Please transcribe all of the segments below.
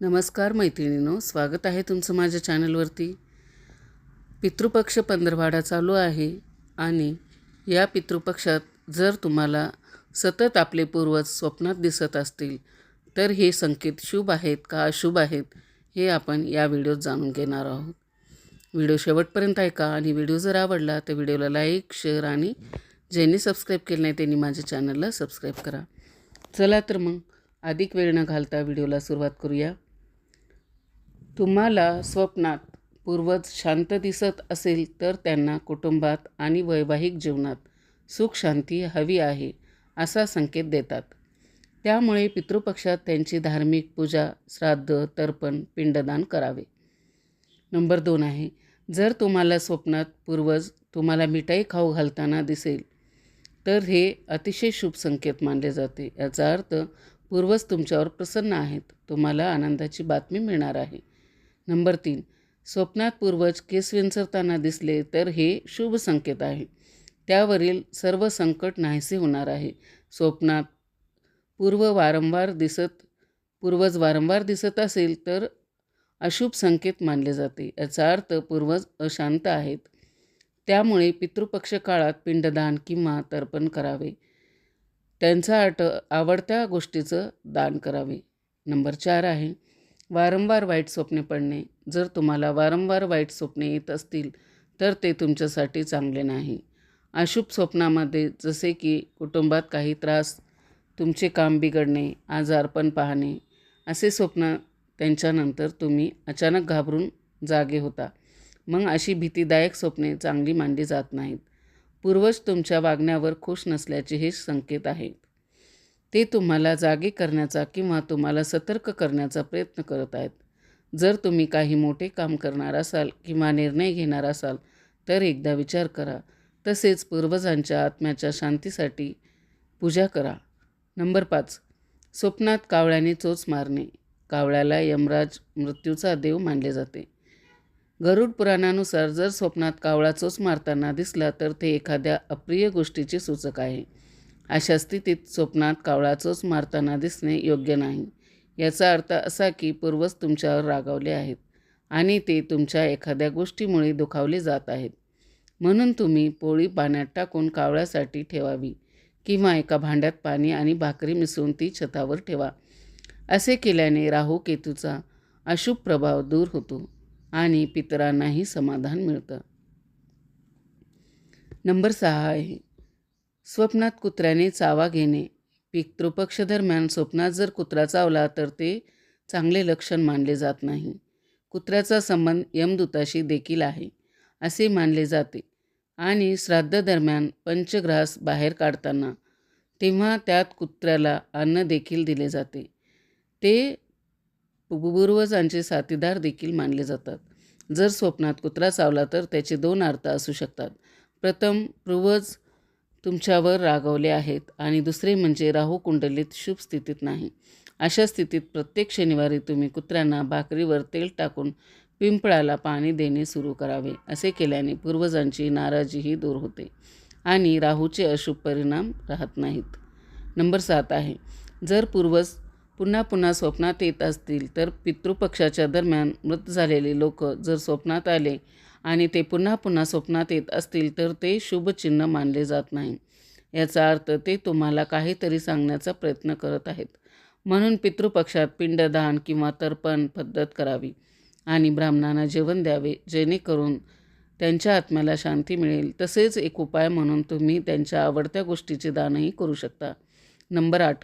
नमस्कार मैत्रिणीनो स्वागत आहे तुमचं माझ्या चॅनलवरती. पितृपक्ष पंधरवाडा चालू आहे आणि या पितृपक्षात जर तुम्हाला सतत आपले पूर्वज स्वप्नात दिसत असतील तर हे संकेत शुभ आहेत का अशुभ आहेत हे आपण या व्हिडिओत जाणून घेणार आहोत. व्हिडिओ शेवटपर्यंत ऐका आणि व्हिडिओ जर आवडला तर व्हिडिओला लाईक शेअर आणि ज्यांनी सबस्क्राईब केलं नाही त्यांनी माझ्या चॅनलला सबस्क्राईब करा. चला तर मग अधिक वेळ न घालता व्हिडिओला सुरुवात करूया. तुम्हाला स्वप्नात पूर्वज शांत दिसत असेल तर त्यांना कुटुंबात आणि वैवाहिक जीवनात सुखशांती हवी आहे असा संकेत देतात. त्यामुळे पितृपक्षात त्यांची धार्मिक पूजा श्राद्ध तर्पण पिंडदान करावे. नंबर दोन आहे जर तुम्हाला स्वप्नात पूर्वज तुम्हाला मिठाई खाऊ घालताना दिसेल तर हे अतिशय शुभ संकेत मानले जाते. याचा अर्थ पूर्वज तुमच्यावर प्रसन्न आहेत. तुम्हाला आनंदाची बातमी मिळणार आहे. नंबर तीन. स्वप्नात पूर्वज केस विंचरताना दिसले तर हे शुभ संकेत आहे. त्यावरील सर्व संकट नाहीसे होणार आहे. स्वप्नात पूर्व वारंवार दिसत पूर्वज वारंवार दिसत असेल तर अशुभ संकेत मानले जाते. याचा अर्थ पूर्वज अशांत आहेत. त्यामुळे पितृपक्ष काळात पिंडदान किंवा तर्पण करावे. त्यांचा आट आवडत्या गोष्टीचं दान करावे. नंबर चार आहे वारंवार वाईट स्वप्ने पडणे. जर तुम्हाला वारंवार वाईट स्वप्ने येत असतील तर ते तुमच्यासाठी चांगले नाही. अशुभ स्वप्नामध्ये जसे की कुटुंबात काही त्रास तुमचे काम बिघडणे आजारपण पाहणे असे स्वप्न त्यांच्यानंतर तुम्ही अचानक घाबरून जागे होता. मग अशी भीतीदायक स्वप्ने चांगली मानली जात नाहीत. पूर्वज तुमच्या वागण्यावर खुश नसल्याचे हे संकेत आहेत. ते तुम्हाला जागे करण्याचा किंवा तुम्हाला सतर्क करण्याचा प्रयत्न करत आहेत. जर तुम्ही काही मोठे काम करणार असाल किंवा निर्णय घेणार असाल तर एकदा विचार करा. तसेच पूर्वजांच्या आत्म्याच्या शांतीसाठी पूजा करा. नंबर पाच. स्वप्नात कावळ्याने चोच मारणे. कावळ्याला यमराज मृत्यूचा देव मानले जाते. गरुड पुराणानुसार जर स्वप्नात कावळा चोच मारताना दिसला तर ते एखाद्या अप्रिय गोष्टीचे सूचक आहे. अशा स्थितीत स्वप्नात कावळाचोच मारताना दिसणे योग्य नाही. याचा अर्थ असा की पूर्वज तुमच्यावर रागावले आहेत आणि ते तुमच्या एखाद्या गोष्टीमुळे दुखावले जात आहेत. म्हणून तुम्ही पोळी पाण्यात टाकून कावळ्यासाठी ठेवावी किंवा एका भांड्यात पाणी आणि भाकरी मिसळून ती छतावर ठेवा. असे केल्याने राहू केतूचा अशुभ प्रभाव दूर होतो आणि पितरांनाही समाधान मिळतं. नंबर सहा आहे. स्वप्नात कुत्र्याने चावा घेणे. पितृपक्ष दरम्यान स्वप्नात जर कुत्रा चावला तर ते चांगले लक्षण मानले जात नाही. कुत्र्याचा संबंध यमदूताशी देखील आहे असे मानले जाते. आणि श्राद्धदरम्यान पंचग्रास बाहेर काढताना तेव्हा त्यात कुत्र्याला अन्न देखील दिले जाते. ते पूर्वजांचे साथीदार देखील मानले जातात. जर स्वप्नात कुत्रा चावला तर त्याचे दोन अर्थ असू शकतात. प्रथम पूर्वज तुमच्यावर रागवले आहेत आणि दुसरे म्हणजे राहू कुंडलीत शुभ स्थितीत नाही. अशा स्थितीत प्रत्येक शनिवारी तुम्ही कुत्र्यांना भाकरीवर तेल टाकून पिंपळाला पाणी देणे सुरू करावे असे केल्याने पूर्वजांची नाराजीही दूर होते आणि राहूचे अशुभ परिणाम राहत नाहीत. नंबर सात आहे. जर पूर्वज पुन्हा पुन्हा स्वप्नात येत असतील तर पितृपक्षाच्या दरम्यान मृत झालेले लोक जर स्वप्नात आले आणि ते पुन्हा पुन्हा स्वप्नात येत असतील तर ते शुभचिन्ह मानले जात नाही. याचा अर्थ ते तुम्हाला काहीतरी सांगण्याचा प्रयत्न करत आहेत. म्हणून पितृपक्षात पिंडदान किंवा तर्पण पद्धत करावी आणि ब्राह्मणांना जेवण द्यावे जेणेकरून त्यांच्या आत्म्याला शांती मिळेल. तसेच एक उपाय म्हणून तुम्ही त्यांच्या आवडत्या गोष्टीचे दानही करू शकता. नंबर आठ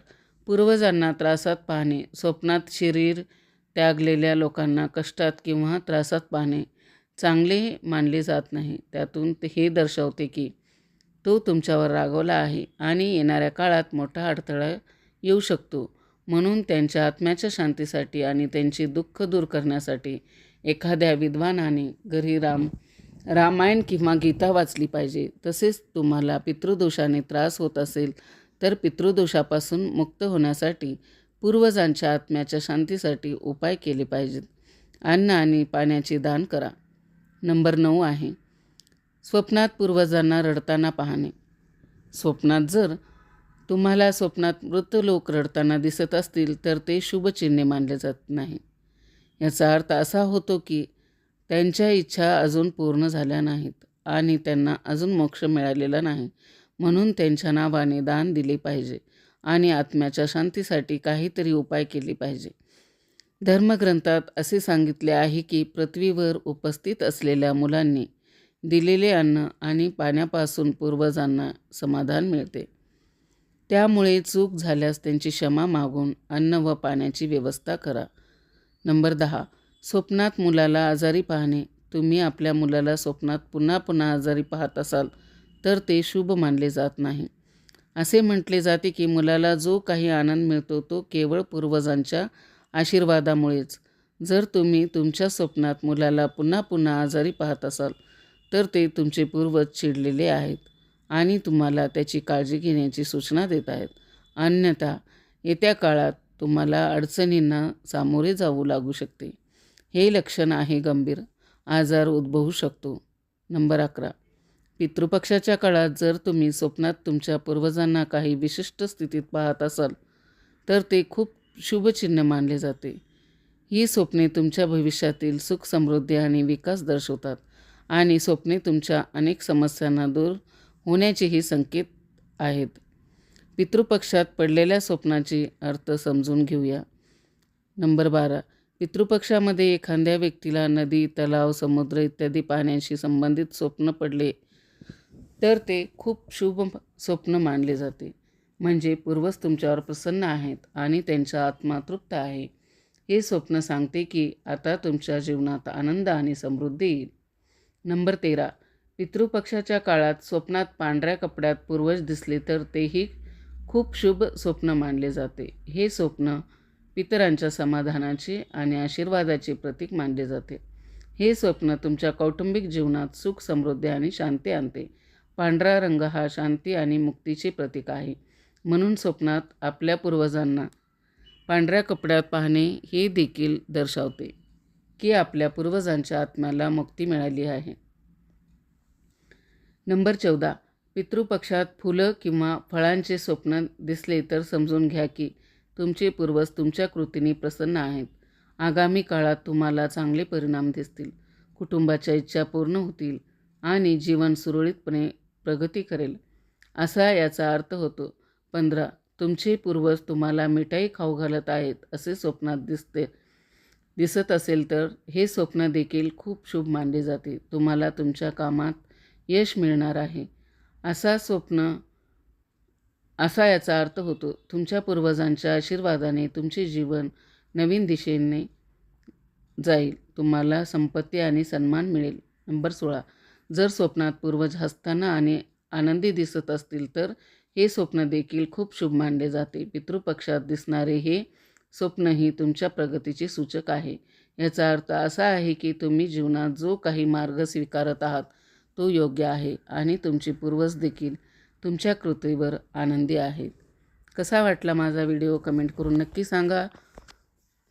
पूर्वजांना त्रासात पाहणे. स्वप्नात शरीर त्यागलेल्या लोकांना कष्टात किंवा त्रासात पाहणे. चांगले मानले जात नाही. त्यातून ते हे दर्शवते की तो तुमच्यावर रागवला आहे आणि येणाऱ्या काळात मोठा अडथळा येऊ शकतो. म्हणून त्यांच्या आत्म्याच्या शांतीसाठी आणि त्यांची दुःख दूर करण्यासाठी एखाद्या विद्वानाने घरी राम रामायण किंवा गीता वाचली पाहिजे. तसेच तुम्हाला पितृदोषाने त्रास होत असेल तर पितृदोषापासून मुक्त होण्यासाठी पूर्वजांच्या आत्म्याच्या शांतीसाठी उपाय केले पाहिजेत. अन्न आणि पाण्याची दान करा. नंबर नऊ आहे. स्वप्नात पूर्वजांना रडताना पाहणे. स्वप्नात जर तुम्हाला स्वप्नात मृत लोक रडताना दिसत असतील तर ते शुभचिन्हे मानले जात नाही. याचा अर्थ असा होतो की त्यांच्या इच्छा अजून पूर्ण झाल्या नाहीत आणि त्यांना अजून मोक्ष मिळालेला नाही. म्हणून त्यांच्या नावाने दान दिले पाहिजे आणि आत्म्याच्या शांतीसाठी काहीतरी उपाय केले पाहिजे. धर्मग्रंथात असे सांगितले आहे की पृथ्वीवर उपस्थित असलेल्या मुलांनी दिलेले अन्न आणि पाण्यापासून पूर्वजांना समाधान मिळते. त्यामुळे चूक झाल्यास त्यांची क्षमा मागून अन्न व पाण्याची व्यवस्था करा. नंबर दहा. स्वप्नात मुलाला आजारी पाहणे. तुम्ही आपल्या मुलाला स्वप्नात पुन्हा पुन्हा आजारी पाहत असाल तर ते शुभ मानले जात नाही. असे म्हटले जाते की मुलाला जो काही आनंद मिळतो तो केवळ पूर्वजांच्या आशीर्वादामुळेच. जर तुम्ही तुमच्या स्वप्नात मुलाला पुन्हा पुन्हा आजारी पाहत असाल तर ते तुमचे पूर्वज चिडलेले आहेत आणि तुम्हाला त्याची काळजी घेण्याची सूचना देत आहेत. अन्यथा येत्या काळात तुम्हाला अडचणींना सामोरे जाऊ लागू शकते. हे लक्षण आहे गंभीर. आजार उद्भवू शकतो. नंबर अकरा. पितृपक्षाच्या काळात जर तुम्ही स्वप्नात तुमच्या पूर्वजांना काही विशिष्ट स्थितीत पाहत असाल तर ते खूप शुभचिन्ह मानले जाते. ही स्वप्ने तुमच्या भविष्यातील सुख समृद्धी आणि विकास दर्शवतात आणि स्वप्ने तुमच्या अनेक समस्यांना दूर होण्याचेही संकेत आहेत. पितृपक्षात पडलेल्या स्वप्नाची अर्थ समजून घेऊया. नंबर बारा. पितृपक्षामध्ये एखाद्या व्यक्तीला नदी तलाव समुद्र इत्यादी पाण्याशी संबंधित स्वप्न पडले तर ते खूप शुभ स्वप्न मानले जाते. म्हणजे पूर्वज तुमच्यावर प्रसन्न आहेत आणि त्यांच्या आत्मा तृप्त आहे. हे स्वप्न सांगते की आता तुमच्या जीवनात आनंद आणि समृद्धी येईल. नंबर तेरा. पितृपक्षाच्या काळात स्वप्नात पांढऱ्या कपड्यात पूर्वज दिसले तर तेही खूप शुभ स्वप्न मानले जाते. हे स्वप्न पितरांच्या समाधानाचे आणि आशीर्वादाचे प्रतीक मानले जाते. हे स्वप्न तुमच्या कौटुंबिक जीवनात सुख समृद्धी आणि शांती आणते. पांढरा रंग हा शांती आणि मुक्तीचे प्रतीक आहे. म्हणून स्वप्नात आपल्या पूर्वजांना पांढऱ्या कपड्यात पाहणे हे देखील दर्शवते की आपल्या पूर्वजांच्या आत्म्याला मुक्ती मिळाली आहे. नंबर चौदा. पितृपक्षात फुलं किंवा फळांचे स्वप्न दिसले तर समजून घ्या की तुमचे पूर्वज तुमच्या कृतीने प्रसन्न आहेत. आगामी काळात तुम्हाला चांगले परिणाम दिसतील. कुटुंबाच्या इच्छा पूर्ण होतील आणि जीवन सुरळीतपणे प्रगती करेल. असा याचा अर्थ होतो पंधरा तुमचे पूर्वज तुम्हाला मिठाई खाऊ घालत आहेत असे स्वप्नात दिसते. दिसत असेल तर हे स्वप्न देखील खूप शुभ मानले जाते. तुम्हाला तुमच्या कामात यश मिळणार आहे. असा स्वप्न असा याचा अर्थ होतो तुमच्या पूर्वजांच्या आशीर्वादाने तुमचे जीवन नवीन दिशेने जाईल. तुम्हाला संपत्ती आणि सन्मान मिळेल. नंबर सोळा जर स्वप्नात पूर्वज हसताना आणि आनंदी दिसत असतील तर हे स्वप्न देखील खूप शुभ मानले जाते. पितृपक्षात दिसणारे हे स्वप्नही तुमच्या प्रगतीचे सूचक आहे. याचा अर्थ असा आहे की तुम्ही जीवनात जो काही मार्ग स्वीकारत आहात तो योग्य आहे आणि तुमचे पूर्वज देखील तुमच्या कृतीवर आनंदी आहेत. कसा वाटला माझा व्हिडिओ? कमेंट करून नक्की सांगा.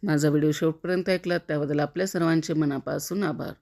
माझा व्हिडिओ शेवटपर्यंत ऐकलात त्याबद्दल आपल्या सर्वांचे मनापासून आभार.